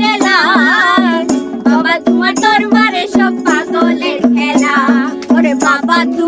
মেলায় বাবা তোমার দরবারে সব পাগলের খেলা। ওরে বাবা তোমার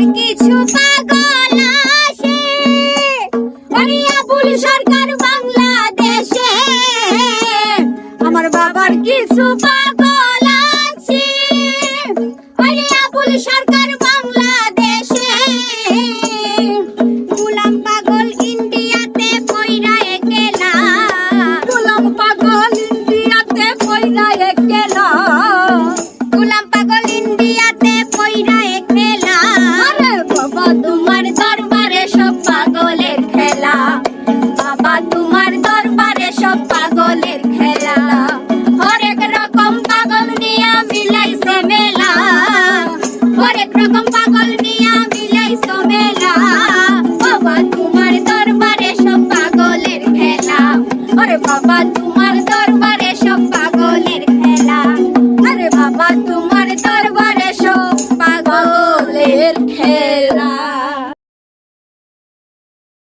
বাবার কিছু পাগল আসে আবুল সরকার বাংলাদেশে, আমার বাবার কিছু পাগল আছে। আবুল সরকার বাংলাদেশে, গুলাম পাগল ইন্ডিয়াতে পয়রা একেলা। গুলাম পাগল ইন্ডিয়াতে পয়রা একেলা। ওরে বাবা তোমার দরবারে সব পাগলের